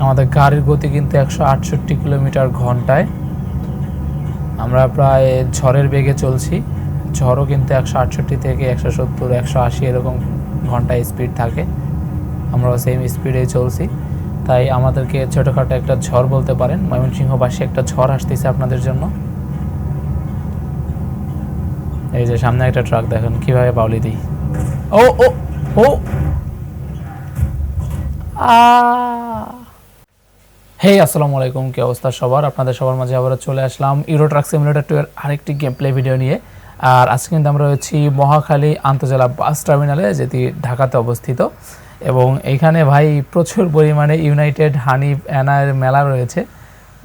আমাদের গাড়ির গতি কিন্তু একশো আটষট্টি কিলোমিটার ঘন্টায়। আমরা প্রায় ঝড়ের বেগে চলছি। ঝড়ও কিন্তু একশো আটষট্টি থেকে একশো সত্তর, একশো আশি এরকম ঘন্টায় স্পিড থাকে। আমরাও সেম স্পিডে চলছি। তাই আমাদেরকে ছোটোখাটো একটা ঝড় বলতে পারেন। ময়মনসিংহবাসী একটা ঝড় আসতেছে আপনাদের জন্য। এই যে সামনে একটা ট্রাক দেখেন, কীভাবে বাউলি দিই। ও ও ও! হে আসসালামু আলাইকুম। কি অবস্থা সবার? আপনাদের সবার মাঝে আবারও চলে আসলাম ইউরো ট্রাক সিমুলেটার টু এর আরেকটি গেম প্লে ভিডিও নিয়ে। আর আজকে কিন্তু আমরা রয়েছি মহাখালী আন্তজেলা বাস টার্মিনালে যেটি ঢাকাতে অবস্থিত। এবং এখানে ভাই প্রচুর পরিমাণে ইউনাইটেড হানি অ্যানার মেলা রয়েছে।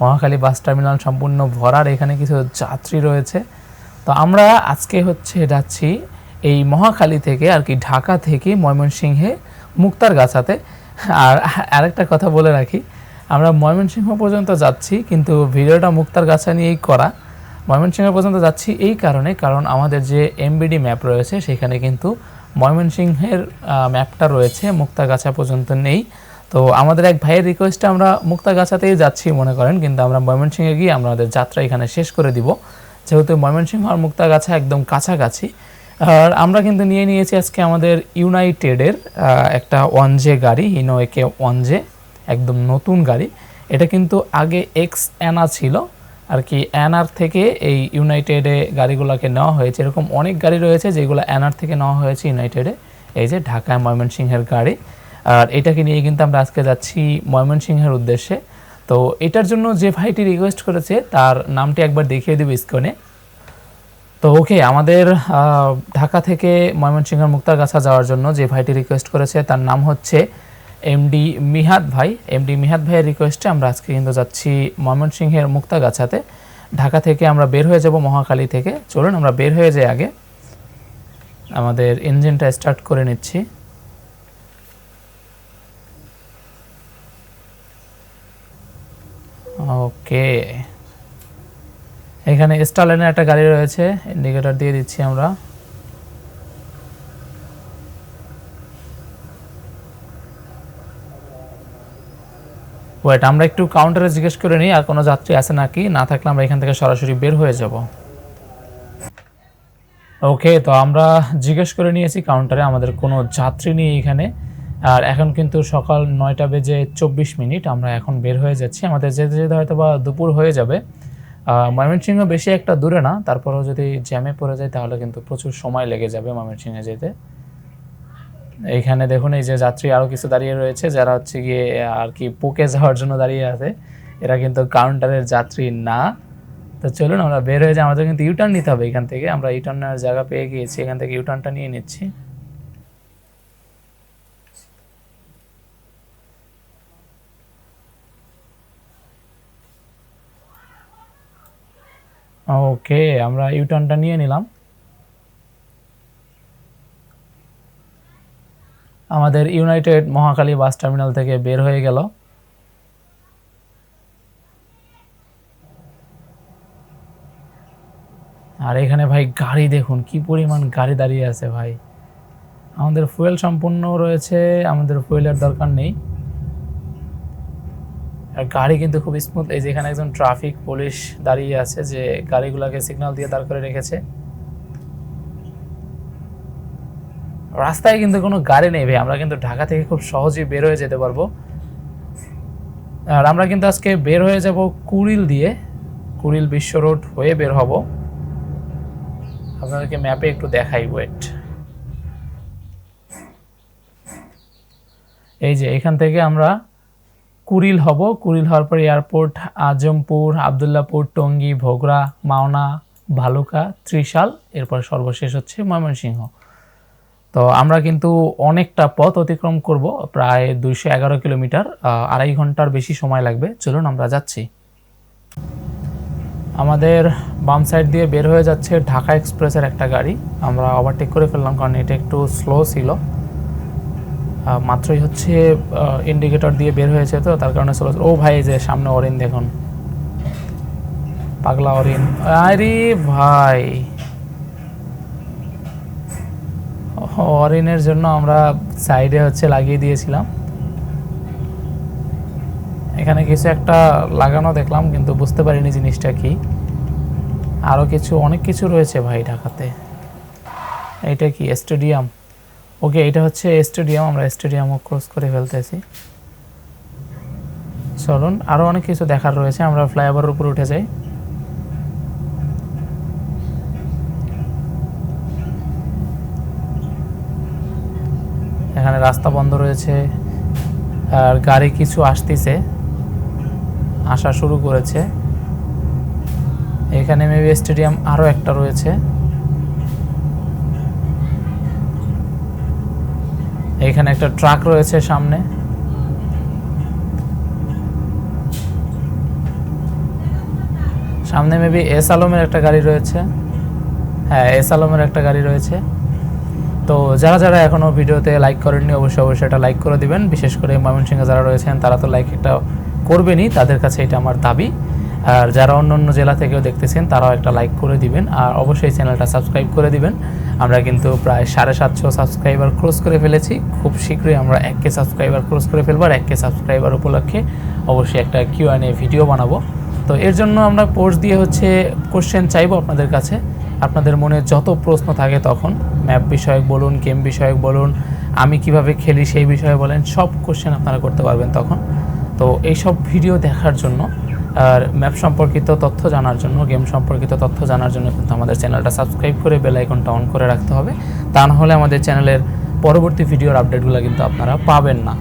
মহাখালী বাস টার্মিনাল সম্পূর্ণ ভরার এখানে কিছু যাত্রী রয়েছে। তো আমরা আজকে হচ্ছে যাচ্ছি এই মহাখালী থেকে, আর কি ঢাকা থেকে ময়মনসিংহে মুক্তার মুক্তারগাছাতে আর আরেকটা কথা বলে রাখি আমরা ময়মনসিংহ পর্যন্ত যাচ্ছি, কিন্তু ভিডিওটা মুক্তারগাছা নিয়েই করা। ময়মনসিংহ পর্যন্ত যাচ্ছি এই কারণে, কারণ আমাদের যে এমবিডি ম্যাপ রয়েছে, সেখানে কিন্তু ময়মনসিংহের ম্যাপটা রয়েছে মুক্তাগাছা পর্যন্ত নেই। তো আমাদের এক ভাইয়ের রিকোয়েস্টে আমরা মুক্তাগাছাতেই যাচ্ছি মনে করেন, কিন্তু আমরা ময়মনসিংহে গিয়ে আমরা আমাদের যাত্রা এখানে শেষ করে দিব। যেহেতু ময়মনসিংহ আর মুক্তাগাছা একদম কাছাকাছি। আর আমরা কিন্তু নিয়ে নিয়েছি আজকে আমাদের ইউনাইটেডের একটা ওয়ান জে গাড়ি ইনো একে ওয়ান জে একদম নতুন গাড়ি। এটা কিন্তু আগে এক্স অ্যানা ছিল। আর কি অ্যানার থেকে এই ইউনাইটেডে গাড়িগুলোকে নেওয়া হয়েছে। এরকম অনেক গাড়ি রয়েছে যেগুলো অ্যানার থেকে নেওয়া হয়েছে ইউনাইটেডে এই যে ঢাকায় ময়মনসিংহের গাড়ি। আর এটাকে নিয়ে কিন্তু আমরা আজকে যাচ্ছি ময়মনসিংহের উদ্দেশ্যে। তো এটার জন্য যে ভাইটি রিকোয়েস্ট করেছে, তার নামটি একবার দেখিয়ে দেবো স্ক্রিনে তো ওকে আমাদের ঢাকা থেকে ময়মনসিংহের মুক্তারগাছা যাওয়ার জন্য যে ভাইটি রিকোয়েস্ট করেছে, তার নাম হচ্ছে এমডি মিহাদ ভাই এমডি মিহাদ ভাইয়ের রিকোয়েস্টে আমরা আজকে কিন্তু যাচ্ছি ময়মনসিংহের মুক্তাগাছাতে। ঢাকা থেকে আমরা বের হয়ে যাব মহাখালী থেকে। চলুন, আমরা বের হয়ে যাই আগে। আমাদের ইঞ্জিনটা স্টার্ট করে নিচ্ছি। ওকে এখানে স্টারলাইনের একটা গাড়ি রয়েছে ইন্ডিকেটর দিয়ে দিচ্ছি আমরা। ওয়েট আমরা একটু কাউন্টারে জিজ্ঞেস করে নিই, আর কোনো যাত্রী আছে নাকি? না থাকলে আমরা এখান থেকে সরাসরি বের হয়ে যাব। ওকে তো আমরা জিজ্ঞেস করে নিয়েছি কাউন্টারে আমাদের কোনো যাত্রী নেই এখানে। আর এখন কিন্তু সকাল নয়টা বেজে চব্বিশ মিনিট, আমরা এখন বের হয়ে যাচ্ছি। আমাদের যেতে যেতে হয়তো বা দুপুর হয়ে যাবে। ময়মনসিংহ বেশি একটা দূরে না, তারপরেও যদি জ্যামে পড়ে যায়, তাহলে কিন্তু প্রচুর সময় লেগে যাবে ময়মনসিংহে যেতে। এইখানে দেখুন, এই যে যাত্রী আরও কিছু দাঁড়িয়ে রয়েছে, যারা হচ্ছে গিয়ে, আর কি পুকে যাওয়ার জন্য দাঁড়িয়ে আছে। এরা কিন্তু কাউন্টারের যাত্রী না। তো চলুন, আমরা বের হয়ে যাই। আমাদের কিন্তু ইউটার্ন নিতে হবে এখান থেকে। আমরা ইউটার্নের জায়গা পেয়ে গিয়েছি। এখান থেকে ইউটার্নটা নিয়ে নিচ্ছি। ওকে আমরা ইউটার্নটা নিয়ে নিলাম। আমাদের ইউনাইটেড মহাকালী বাস টার্মিনাল থেকে বের হয়ে গেল। আর এখানে ভাই গাড়ি দেখুন, কি পরিমাণ গাড়ি দাঁড়িয়ে আছে ভাই। আমাদের ফুয়েল সম্পূর্ণ রয়েছে, আমাদের ফুয়েলের দরকার নেই। আর গাড়ি কিন্তু খুব স্মুথ এই যে এখানে একজন ট্রাফিক পুলিশ দাঁড়িয়ে আছে যে গাড়িগুলোকে সিগন্যাল দিয়ে দাঁড় করে রেখেছে। রাস্তায় কিন্তু কোনো গাড়ি নেই ভাই, আমরা কিন্তু ঢাকা থেকে খুব সহজেই বের হয়ে যেতে পারব। আর আমরা কিন্তু আজকে বের হয়ে যাব কুড়িল দিয়ে, কুড়িল বিশ্ব রোড হয়ে বের হব। আপনাদেরকে ম্যাপে একটু দেখাই ওয়েট এই যে এখান থেকে আমরা কুড়িল হব। কুড়িল হওয়ার পর এয়ারপোর্ট আজমপুর, আবদুল্লাপুর, টঙ্গী ভোগড়া মাওনা, ভালুকা, ত্রিশাল, এরপর সর্বশেষ হচ্ছে ময়মনসিংহ। তো আমরা কিন্তু অনেকটা পথ অতিক্রম করব, প্রায় দুইশো এগারো কিলোমিটার আড়াই ঘণ্টার বেশি সময় লাগবে। চলুন আমরা যাচ্ছি। আমাদের বাম সাইড দিয়ে বের হয়ে যাচ্ছে ঢাকা এক্সপ্রেসের একটা গাড়ি। আমরা ওভারটেক করে ফেললাম কারণ এটা একটু স্লো ছিল। মাত্রই হচ্ছে ইন্ডিকেটর দিয়ে বের হয়েছে তো, তার কারণে স্লো ও ভাই যে সামনে অরিন দেখুন। পাগলা অরিন। আরে ভাই! অরিনের জন্য আমরা সাইডে হচ্ছে লাগিয়ে দিয়েছিলাম। এখানে কিছু একটা লাগানো দেখলাম, কিন্তু বুঝতে পারিনি জিনিসটা কি। আরও কিছু, অনেক কিছু রয়েছে ভাই ঢাকাতে। এইটা কি? স্টেডিয়াম। ওকে, এটা হচ্ছে স্টেডিয়াম, আমরা স্টেডিয়ামও ক্রস করে ফেলতেছি। চলুন আরও অনেক কিছু দেখার রয়েছে, আমরা ফ্লাইওভারের উপর উঠে যাই এখানে রাস্তা বন্ধ রয়েছে, আর গাড়ি কিছু আসতেছে, আসা শুরু করেছে। এখানে মেবি স্টেডিয়াম আরও একটা রয়েছে। এখানে একটা ট্রাক রয়েছে সামনে। সামনে মেবি এস আলমের একটা গাড়ি রয়েছে। হ্যাঁ এস আলমের একটা গাড়ি রয়েছে। তো যারা যারা এখনও ভিডিওতে লাইক করেননি, অবশ্যই অবশ্যই এটা লাইক করে দিবেন। বিশেষ করে ময়মনসিংহে যারা রয়েছেন, তারা তো লাইক একটা করবেনই, তাদের কাছে এটা আমার দাবি। আর যারা অন্য অন্য জেলা থেকেও দেখতেছেন, তারাও একটা লাইক করে দিবেন। আর অবশ্যই চ্যানেলটা সাবস্ক্রাইব করে দিবেন। আমরা কিন্তু প্রায় সাড়ে সাতশো সাবস্ক্রাইবার ক্রস করে ফেলেছি। খুব শীঘ্রই আমরা এক কে সাবস্ক্রাইবার ক্রস করে ফেলব, আর এক কে সাবস্ক্রাইবার উপলক্ষে অবশ্যই একটা কিউ ভিডিও বানাবো। তো এর জন্য আমরা পোস্ট দিয়ে হচ্ছে কোশ্চেন চাইব আপনাদের কাছে। আপনাদের মনে যত প্রশ্ন থাকে তখন ম্যাপ বিষয়ক বলুন, গেম বিষয়ক বলুন, আমি কীভাবে খেলি সেই বিষয়ে বলেন, সব কোশ্চেন আপনারা করতে পারবেন তখন। তো এইসব ভিডিও দেখার জন্য আর ম্যাপ সম্পর্কিত তথ্য জানার জন্য গেম সম্পর্কিত তথ্য জানার জন্য কিন্তু আমাদের চ্যানেলটা সাবস্ক্রাইব করে বেল আইকনটা অন করে রাখতে হবে। তা না হলে আমাদের চ্যানেলের পরবর্তী ভিডিওর আপডেটগুলো কিন্তু আপনারা পাবেন না।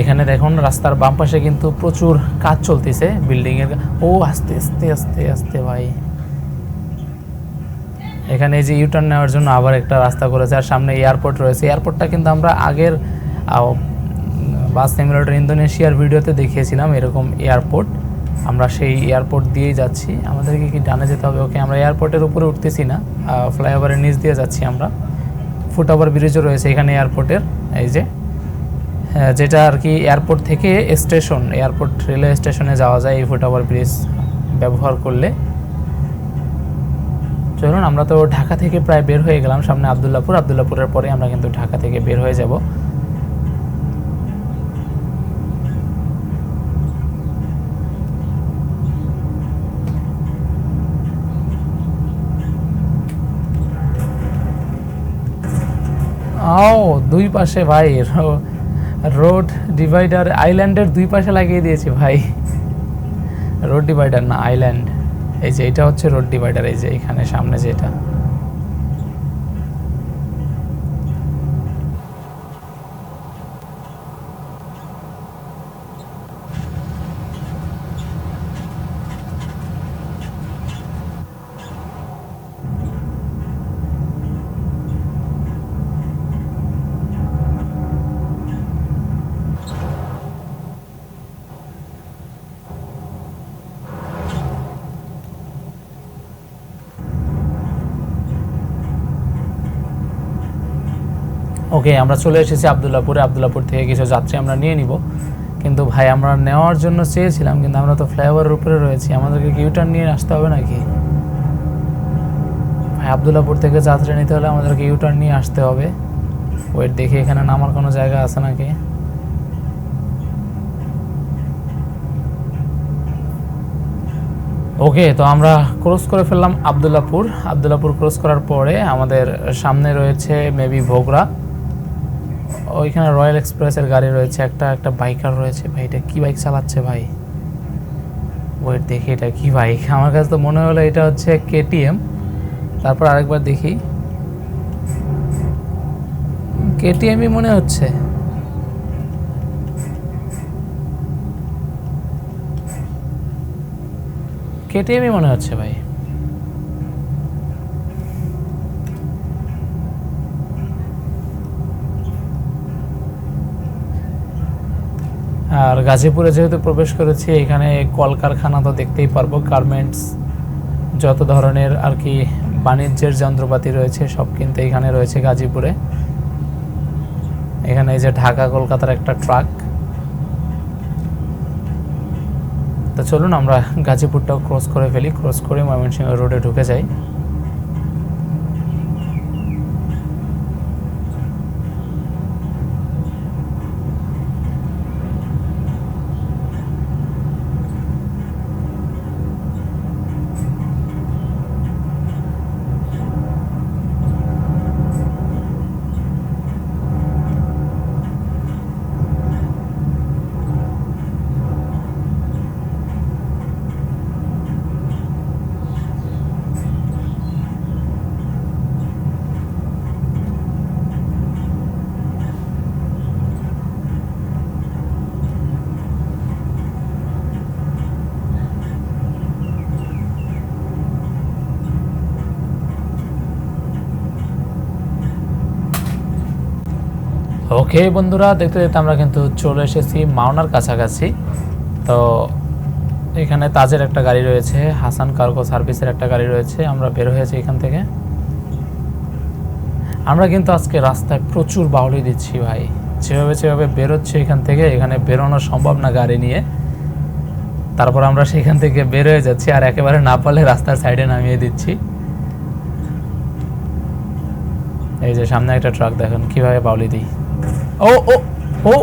এখানে দেখুন, রাস্তার বাম পাশে কিন্তু প্রচুর কাজ চলতেছে বিল্ডিং এর। ও, আস্তে আস্তে আস্তে আস্তে ভাই। এখানে এই যে ইউটার্ন নেওয়ার জন্য আবার একটা রাস্তা করেছে আর সামনে এয়ারপোর্ট রয়েছে। এয়ারপোর্টটা কিন্তু আমরা আগের বাস সিমুলেটর ইন্দোনেশিয়ার ভিডিওতে দেখিয়েছিলাম এরকম এয়ারপোর্ট আমরা সেই এয়ারপোর্ট দিয়েই যাচ্ছি। আমাদেরকে কি ডানে যেতে হবে? ওকে আমরা এয়ারপোর্টের উপরে উঠতেছি না। ফ্লাইওভারের নিচ দিয়ে যাচ্ছি আমরা। ফুট ওভার ব্রিজও রয়েছে এখানে এয়ারপোর্টের এই যে যেটা আর কি এয়ারপোর্ট থেকে স্টেশন এয়ারপোর্ট রেলওয়ে স্টেশনে যাওয়া যায় এই ফুট ওভার ব্রিজ ব্যবহার করলে। চলুন, আমরা তো ঢাকা থেকে প্রায় বের হয়ে গেলাম সামনে আবদুল্লাপুর। আবদুল্লাপুরের পরে আমরা কিন্তু ঢাকা থেকে বের হয়ে যাব। ও দুই পাশে ভাই রোড ডিভাইডার আইল্যান্ডের দুই পাশে লাগিয়ে দিয়েছে ভাই। রোড ডিভাইডার না আইল্যান্ড এই যে, এটা হচ্ছে রোড ডিভাইডার এই যে, এখানে সামনে যেটা ওকে আমরা চলে এসেছি আবদুল্লাপুরে আবদুল্লাপুর থেকে কিছু যাত্রী আমরা নিয়ে নিব। কিন্তু ভাই, আমরা নেওয়ার জন্য চেয়েছিলাম, কিন্তু আমরা তো ফ্লাইওভারের উপরে রয়েছি। আমাদেরকে ইউটার্ন নিয়ে আসতে হবে নাকি? ভাই আবদুল্লাপুর থেকে যাত্রী নিতে হলে আমাদেরকে ইউটার্ন নিয়ে আসতে হবে। ওয়েট দেখি এখানে নামার কোনো জায়গা আছে নাকি? ওকে তো আমরা ক্রস করে ফেললাম আবদুল্লাপুর আবদুল্লাপুর ক্রস করার পরে আমাদের সামনে রয়েছে মেবি ভোগরা। ওইখানে রয়্যাল এক্সপ্রেসের গাড়ি রয়েছে, একটা একটা বাইকার রয়েছে। ভাই, এটা কি বাইক চালাচ্ছে ভাই? ওয়েট দেখি এটা কি বাইক আমার কাছে তো মনে হলো এটা হচ্ছে কেটিএম তারপর আরেকবার দেখি। কেটিএমই মনে হচ্ছে। কেটিএমই মনে হচ্ছে ভাই। আর গাজীপুরে যেহেতু প্রবেশ করেছি, এখানে কলকারখানা তো দেখতেই পারব। গার্মেন্টস যত ধরনের আর কি বাণিজ্যের যন্ত্রপাতি রয়েছে, সব কিন্তু এখানে রয়েছে গাজীপুরে। এখানে এই যে ঢাকা কলকাতার একটা ট্রাক তো চলুন আমরা গাজীপুরটাও ক্রস করে ফেলি। ক্রস করে ময়মনসিংহ রোডে ঢুকে যাই। ওকে বন্ধুরা, দেখতে দেখতে আমরা কিন্তু চলে এসেছি মাওনার কাছাকাছি। তো এখানে তাজের একটা গাড়ি রয়েছে, হাসান কার্গো সার্ভিসের একটা গাড়ি রয়েছে, আমরা বের হয়েছি এখান থেকে। আমরা কিন্তু আজকে রাস্তায় প্রচুর বাউলি দিচ্ছি ভাই। যেভাবে যেভাবে বেরোচ্ছে এখান থেকে, এখানে বেরোনো সম্ভব না গাড়ি নিয়ে। তারপর আমরা সেখান থেকে বের হয়ে যাচ্ছি আর একেবারে না পারলে রাস্তার সাইডে নামিয়ে দিচ্ছি। এই যে সামনে একটা ট্রাক, দেখুন কীভাবে বাউলি দিই। ও ও ও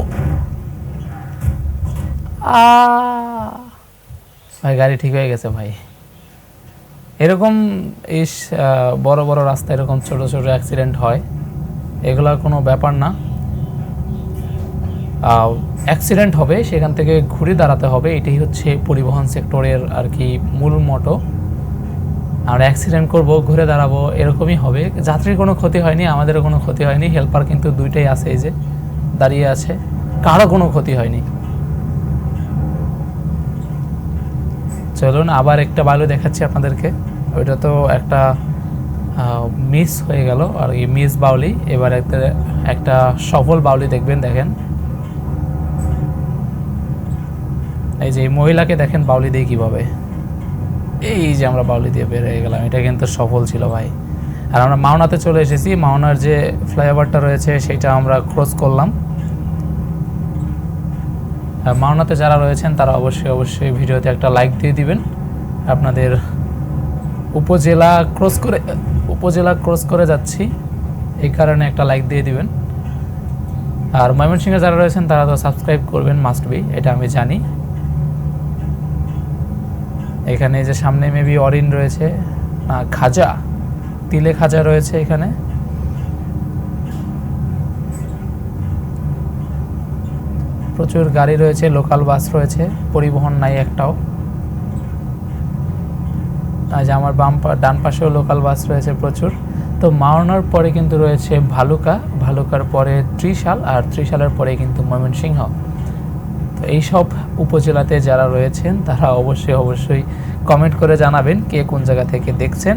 ভাই গাড়ি ঠিক হয়ে গেছে ভাই। এরকম ইস বড় বড় রাস্তায় এরকম ছোট ছোট অ্যাক্সিডেন্ট হয় এগুলা কোনো ব্যাপার না। অ্যাক্সিডেন্ট হবে সেখান থেকে ঘুরে দাঁড়াতে হবে এটাই হচ্ছে পরিবহন সেক্টরের আর কি মূল মটো আমরা অ্যাক্সিডেন্ট করব, ঘুরে দাঁড়াবো, এরকমই হবে। যাত্রীর কোনো ক্ষতি হয়নি, আমাদেরও কোনো ক্ষতি হয়নি। হেল্পার কিন্তু দুইটাই আছে এই যে, দাঁড়িয়ে আছে। কারও কোনো ক্ষতি হয়নি। চলুন, আবার একটা বালু দেখাচ্ছি আপনাদেরকে। ওইটা তো একটা মিস হয়ে গেল। আর কি মিস বাউলি এবার একটা একটা সফল বাউলি দেখবেন, দেখেন। এই যে মহিলাকে দেখেন, বাউলি দিয়ে কীভাবে। এই যে আমরা বাউলি দিয়ে বের হয়ে গেলাম, এটা কিন্তু সফল ছিল ভাই। আর আমরা মাওনাতে চলে এসেছি, মাওনার যে ফ্লাইওভারটা রয়েছে সেটা আমরা ক্রস করলাম। আর মাওনাতে যারা রয়েছেন, তারা অবশ্যই অবশ্যই ভিডিওতে একটা লাইক দিয়ে দিবেন। আপনাদের উপজেলা ক্রস করে, উপজেলা ক্রস করে যাচ্ছি, এই কারণে একটা লাইক দিয়ে দিবেন। আর ময়মনসিংহে যারা রয়েছেন, তারা তো সাবস্ক্রাইব করবেন, মাস্ট বি, এটা আমি জানি। এখানে যে সামনে মেবি অরিন রয়েছে খাজা, তিলে খাজা রয়েছে এখানে। প্রচুর গাড়ি রয়েছে লোকাল বাস রয়েছে, পরিবহন নাই একটাও। আজ আমার বাম ডান পাশেও লোকাল বাস রয়েছে প্রচুর। তো মাওনার পরে কিন্তু রয়েছে ভালুকা, ভালুকার পরে ত্রিশাল, আর ত্রিশালের পরে কিন্তু ময়মনসিংহ। তো এইসব উপজেলাতে যারা রয়েছেন, তারা অবশ্যই অবশ্যই কমেন্ট করে জানাবেন কে কোন জায়গা থেকে দেখছেন।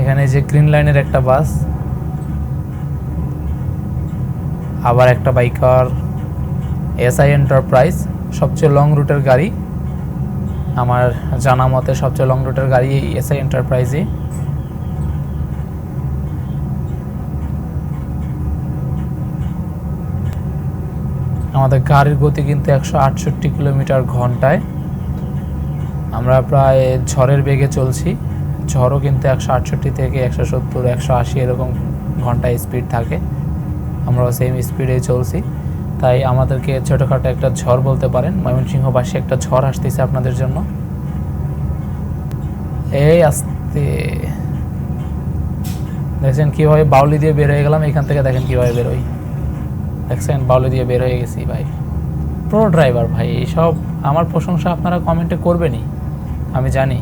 এখানে যে গ্রিন লাইনের একটা বাস আবার একটা বাইকার এসআই এন্টারপ্রাইজ সবচেয়ে লং রুটের গাড়ি। আমার জানা মতে সবচেয়ে লং রুটের গাড়ি এই এসআই এন্টারপ্রাইজই আমাদের গাড়ির গতি কিন্তু একশো আটষট্টি কিলোমিটার ঘন্টায়। আমরা প্রায় ঝড়ের বেগে চলছি। ঝড়ও কিন্তু একশো আটষট্টি থেকে একশো সত্তর, একশো আশি এরকম ঘন্টায় স্পিড থাকে। আমরাও সেম স্পিডে চলছি। তাই আমাদেরকে ছোটোখাটো একটা ঝড় বলতে পারেন। ময়মনসিংহবাসী একটা ঝড় আসতেছে আপনাদের জন্য। এই আস্তে। দেখছেন কীভাবে বাউলি দিয়ে বের হয়ে গেলাম, এখান থেকে দেখেন কীভাবে বেরোই বাউলে দিয়ে বের হয়ে গেছি ভাই। প্রো ড্রাইভার ভাই এইসব আমার প্রশংসা আপনারা কমেন্টে করবেনই, আমি জানি।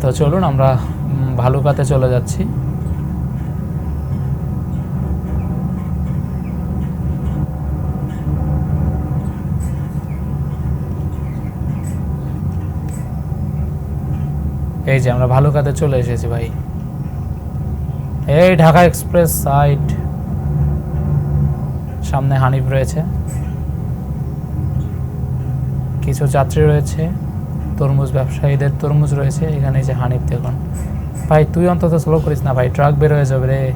তো চলুন আমরা ভালো ভালুকাতে চলে যাচ্ছি। এই যে আমরা ভালো কাতে চলে এসেছি ভাই। এই ঢাকা এক্সপ্রেস সাইড। সামনে হানিফ রয়েছে। কিছু যাত্রী রয়েছে। তরমুজ ব্যবসায়ীদের তরমুজ রয়েছে, এখানে যে হানিফ দেখুন। ভাই, তুই অন্তত স্লো করিস না ভাই ট্রাক বের হয়ে যাবে রে।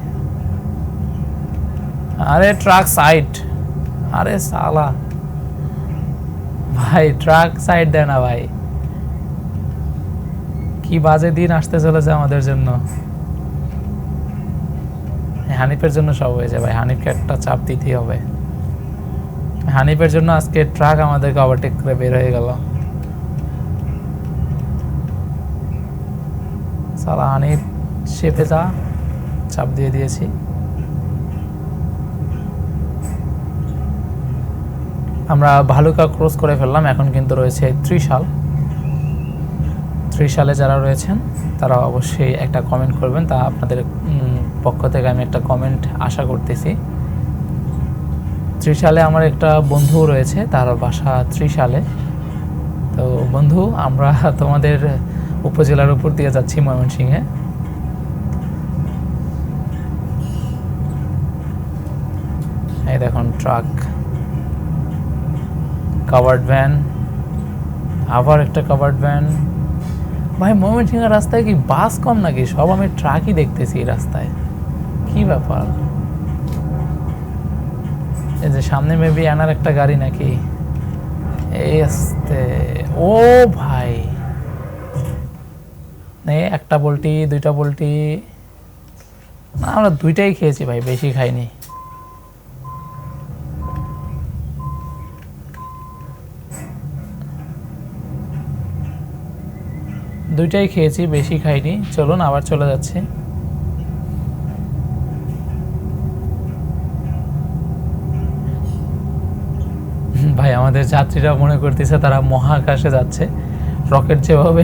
আরে ট্রাক সাইড আরে সালা ভাই ট্রাক সাইড দেয় না ভাই। কি বাজে দিন আসতে চলেছে আমাদের জন্য। হানিফের জন্য সব হয়েছে ভাই, হানিফকে একটা চাপ দিতেই হবে। হানিফের জন্য আজকে ট্রাক আমাদেরকে ওভারটেক করে বের হয়ে গেল। সালা হানিফ শেপে যা চাপ দিয়ে দিয়েছি। আমরা ভালুকা ক্রস করে ফেললাম, এখন কিন্তু রয়েছে ত্রিশাল। ত্রিশালে যারা রয়েছেন, তারা অবশ্যই একটা কমেন্ট করবেন। তা আপনাদের পক্ষ থেকে আমি একটা কমেন্ট আশা করতেছি। ত্রিশালে আমার একটা বন্ধু রয়েছে, তার বাসা ত্রিশালে। তো বন্ধু, আমরা তোমাদের উপজেলার উপর দিয়ে যাচ্ছি ময়মনসিংহে। এই দেখুন ট্রাক কাভার্ড ভ্যান আবার একটা কাভার্ড ভ্যান ভাই ময়মনসিংহের রাস্তায় কি বাস কম নাকি? সব আমি ট্রাকই দেখতেছি এই রাস্তায়। কি ব্যাপার? এই যে সামনে মেবি আনার একটা গাড়ি নাকি? এই আসতে। ও ভাই। নে একটা পোলট্রি দুইটা পোলট্রি আমরা দুইটাই খেয়েছি ভাই, বেশি খাইনি। দুইটাই খেয়েছি, বেশি খাইনি। চলুন, আবার চলে যাচ্ছে। ভাই, আমাদের যাত্রীরা মনে করতেছে তারা মহাকাশে যাচ্ছে। রকেট যেভাবে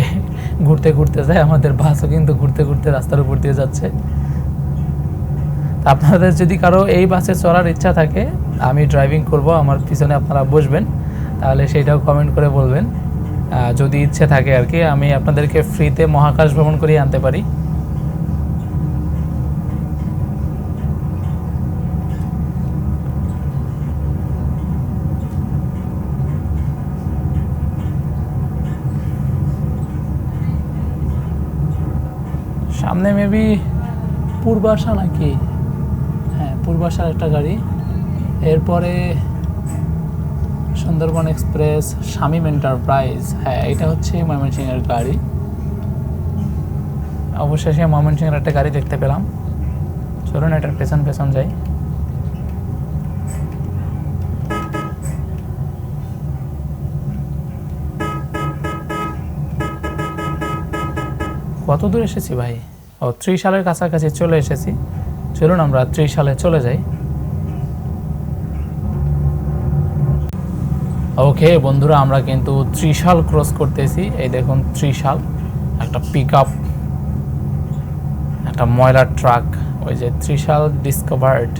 ঘুরতে ঘুরতে যায়, আমাদের বাসও কিন্তু ঘুরতে ঘুরতে রাস্তার উপর দিয়ে যাচ্ছে। আপনাদের যদি কারও এই বাসে চড়ার ইচ্ছা থাকে, আমি ড্রাইভিং করব, আমার পিছনে আপনারা বসবেন। তাহলে সেইটাও কমেন্ট করে বলবেন। যদি ইচ্ছে থাকে আর কি, আমি আপনাদেরকে ফ্রিতে মহাকাশ ভ্রমণ করিয়ে আনতে পারি। সামনে মেবি পূর্বাশা নাকি? হ্যাঁ পূর্বাশার একটা গাড়ি। এরপরে সুন্দরবন এক্সপ্রেস, শামীম এন্টারপ্রাইজ। হ্যাঁ এটা হচ্ছে ময়মনসিংহের গাড়ি। অবশেষে ময়মনসিংহের একটা গাড়ি দেখতে পেলাম। চলুন, এটার পেছন পেছন যাই। কত দূর এসেছি ভাই? ও ত্রিশালের কাছাকাছি চলে এসেছি। চলুন, আমরা ত্রিশালে চলে যাই। ওকে বন্ধুরা, আমরা কিন্তু ত্রিশাল ক্রস করতেছি। এই দেখুন, ত্রিশাল, একটা পিক আপ একটা ময়লার ট্রাক ওই যে ত্রিশাল ডিসকভার্ড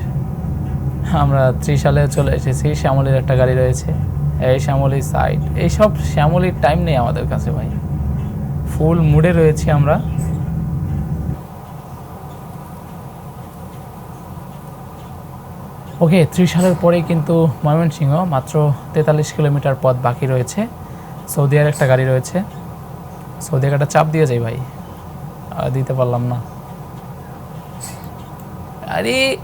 আমরা ত্রিশালে চলে এসেছি, শ্যামলির একটা গাড়ি রয়েছে, এই শ্যামলি সাইড এইসব শ্যামলির টাইম নেই আমাদের কাছে, ভাই। ফুল মুডে রয়েছি আমরা। ওকে, ত্রিশ সালের পরেই কিন্তু ময়মনসিংহ, মাত্র তেতাল্লিশ কিলোমিটার পথ বাকি রয়েছে। সৌদি আর একটা গাড়ি রয়েছে। সৌদি একটা চাপ দিয়ে যাই ভাই। দিতে পারলাম না। আরে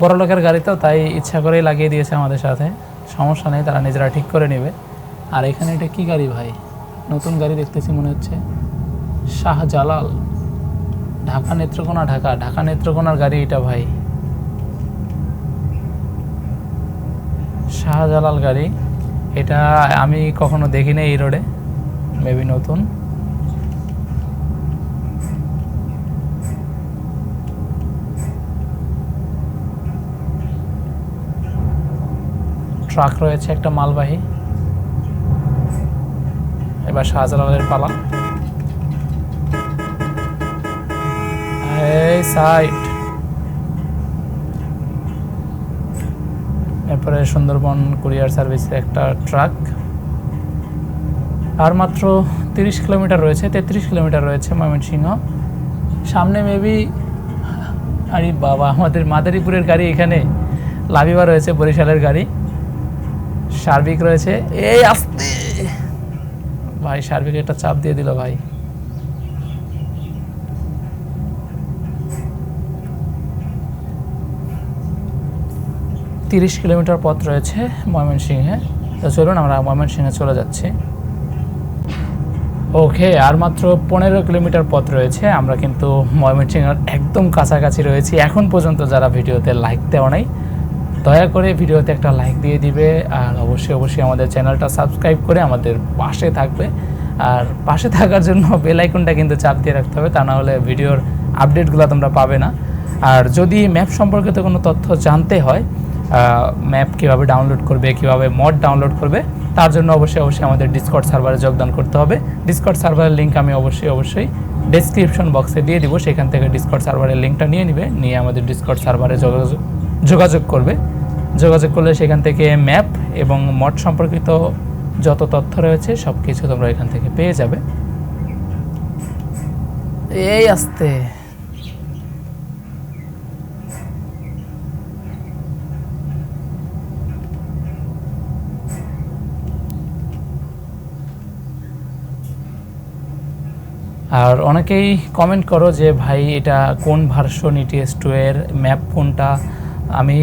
বড় লোকের গাড়ি তো তাই ইচ্ছা করেই লাগিয়ে দিয়েছে আমাদের সাথে। সমস্যা নেই, তারা নিজেরা ঠিক করে নেবে। আর এখানে এটা কি গাড়ি ভাই? নতুন গাড়ি দেখতেছি মনে হচ্ছে। শাহজালাল। ঢাকা নেত্রকোনা, ঢাকা। ঢাকা নেত্রকোনার গাড়ি এটা ভাই। শাহজালাল গাড়ি। এটা আমি কখনো দেখিনি এই রোডে। মেবি নতুন। ট্রাক রয়েছে, একটা মালবাহী। এবার শাহজালালের পালা। এই এরপরে সুন্দরবন কুরিয়ার সার্ভিসের একটা ট্রাক। আর মাত্র তিরিশ কিলোমিটার রয়েছে, তেত্রিশ কিলোমিটার রয়েছে ময়মনসিংহ। সামনে মেবি আরে বাবা, আমাদের মাদারীপুরের গাড়ি এখানে লাভিবা রয়েছে, বরিশালের গাড়ি। সার্বিক রয়েছে। এই আসতে। ভাই, সার্বিক একটা চাপ দিয়ে দিল ভাই। তিরিশ কিলোমিটার পথ রয়েছে ময়মনসিংহে। তো চলুন আমরা ময়মনসিংহে চলে যাচ্ছি। ওকে, আর মাত্র পনেরো কিলোমিটার পথ রয়েছে। আমরা কিন্তু ময়মনসিংহের একদম কাছাকাছি রয়েছি। এখন পর্যন্ত যারা ভিডিওতে লাইক দেওয়া নাই দয়া করে ভিডিওতে একটা লাইক দিয়ে দিবে আর অবশ্যই অবশ্যই আমাদের চ্যানেলটা সাবস্ক্রাইব করে আমাদের পাশে থাকবে। আর পাশে থাকার জন্য বেল আইকনটা কিন্তু চাপ দিয়ে রাখতে হবে, তা না হলে ভিডিওর আপডেটগুলো তোমরা পাবে না। আর যদি ম্যাপ সম্পর্কিত কোনো তথ্য জানতে হয় ম্যাপ কীভাবে ডাউনলোড করবে, কীভাবে মড ডাউনলোড করবে, তার জন্য অবশ্যই অবশ্যই আমাদের ডিসকর্ড সার্ভারে যোগদান করতে হবে। ডিসকর্ড সার্ভারের লিঙ্ক আমি অবশ্যই অবশ্যই ডেসক্রিপশন বক্সে দিয়ে দিব, সেখান থেকে ডিসকর্ড সার্ভারের লিঙ্কটা নিয়ে নিবে, নিয়ে আমাদের ডিসকর্ড সার্ভারে যোগাযোগ যোগাযোগ করবে। যোগাযোগ করলে সেখান থেকে ম্যাপ এবং মঠ সম্পর্কিত যত তথ্য রয়েছে সব কিছু তোমরা এখান থেকে পেয়ে যাবে। এই আসতে। আর অনেকেই কমেন্ট করো যে, ভাই, এটা কোন ভার্সন ইটিএস টু এর ম্যাপ কোনটা? আমি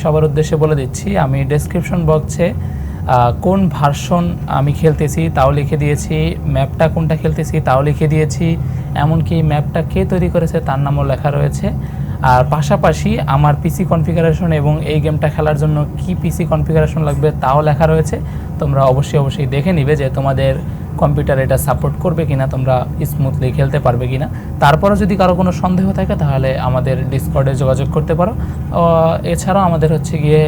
সবার উদ্দেশ্যে বলে দিচ্ছি, আমি ডেসক্রিপশন বক্সে কোন ভার্সন আমি খেলতেছি তাও লিখে দিয়েছি ম্যাপটা কোনটা খেলতেছি তাও লিখে দিয়েছি, এমনকি ম্যাপটা কে তৈরি করেছে তার নামও লেখা রয়েছে। আর পাশাপাশি আমার পিসি কনফিগারেশন এবং এই গেমটা খেলার জন্য কি পিসি কনফিগারেশন লাগবে তাও লেখা রয়েছে, তোমরা অবশ্যই অবশ্যই দেখে নিবে যে তোমাদের কম্পিউটার এটা সাপোর্ট করবে কিনা তোমরা স্মুথলি খেলতে পারবে কিনা। তারপরে যদি কারও কোনো সন্দেহ থাকে, তাহলে আমাদের ডিসকর্ডে যোগাযোগ করতে পারো। এছাড়াও আমাদের হচ্ছে গিয়ে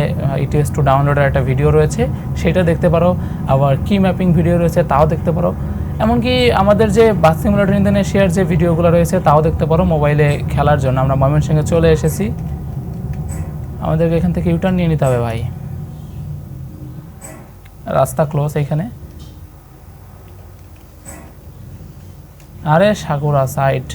ইটিএস টু ডাউনলোডের একটা ভিডিও রয়েছে, সেটা দেখতে পারো। আবার কি ম্যাপিং ভিডিও রয়েছে, তাও দেখতে পারো। এমনকি আমাদের যে বাস সিমুলেটর ইন্দোনেশিয়ার যে ভিডিওগুলো রয়েছে, তাও দেখতে পারো মোবাইলে খেলার জন্য। আমরা ময়মনসিংহে চলে এসেছি। আমাদেরকে এখান থেকে ইউটার্ন নিয়ে নিতে হবে ভাই। রাস্তা ক্লোজ এখানে। আরে সাকুরা সাইড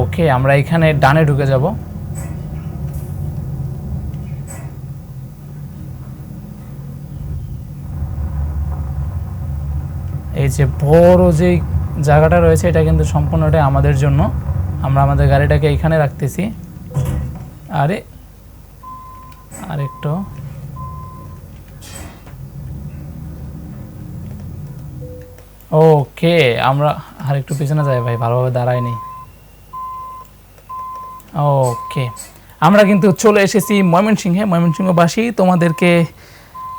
ওকে আমরা এখানে ডানে ঢুকে যাব। এই যে বড় যে জায়গাটা রয়েছে, এটা কিন্তু সম্পূর্ণটাই আমাদের জন্য। আমরা আমাদের গাড়িটাকে এখানে রাখতেছি। আরে, আরেকটু। ওকে, আমরা আর একটু পিছনে যাই ভাই, ভালোভাবে দাঁড়ায়নি। ওকে, আমরা কিন্তু চলে এসেছি ময়মনসিংহে, ময়মনসিংহবাসী, তোমাদেরকে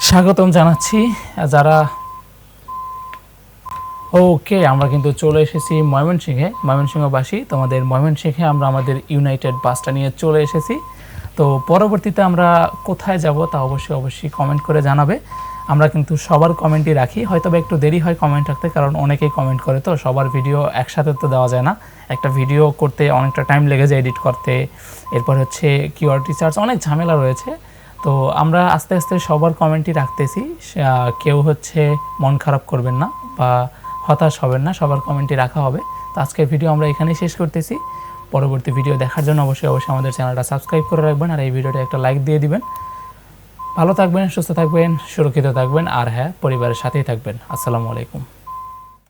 স্বাগতম জানাচ্ছি। যারা, ওকে, আমরা কিন্তু চলে এসেছি ময়মনসিংহে, ময়মনসিংহবাসী, তোমাদের ময়মনসিংহে আমরা আমাদের ইউনাইটেড বাসটা নিয়ে চলে এসেছি। তো পরবর্তীতে আমরা কোথায় যাব তা অবশ্যই অবশ্যই কমেন্ট করে জানাবে। আমরা কিন্তু সবার কমেন্টই রাখি। হয়তো বা একটু দেরি হয় কমেন্ট রাখতে, কারণ অনেকেই কমেন্ট করে তো, সবার ভিডিও একসাথে তো দেওয়া যায় না। একটা ভিডিও করতে অনেকটা টাইম লেগে যায় এডিট করতে। এরপর হচ্ছে কিউআর রিচার্জ অনেক ঝামেলা রয়েছে। তো আমরা আস্তে আস্তে সবার কমেন্টই রাখতেছি। কেউ হচ্ছে মন খারাপ করবেন না বা হতাশ হবেন না, সবার কমেন্টই রাখা হবে। তো আজকের ভিডিও আমরা এখানেই শেষ করতেছি। পরবর্তী ভিডিও দেখার জন্য অবশ্যই অবশ্যই আমাদের চ্যানেলটা সাবস্ক্রাইব করে রাখবেন আর এই ভিডিওটা একটা লাইক দিয়ে দিবেন। ভালো থাকবেন সুস্থ থাকবেন সুরক্ষিত থাকবেন আর হ্যাঁ পরিবারের সাথেই থাকবেন। আসসালামু আলাইকুম।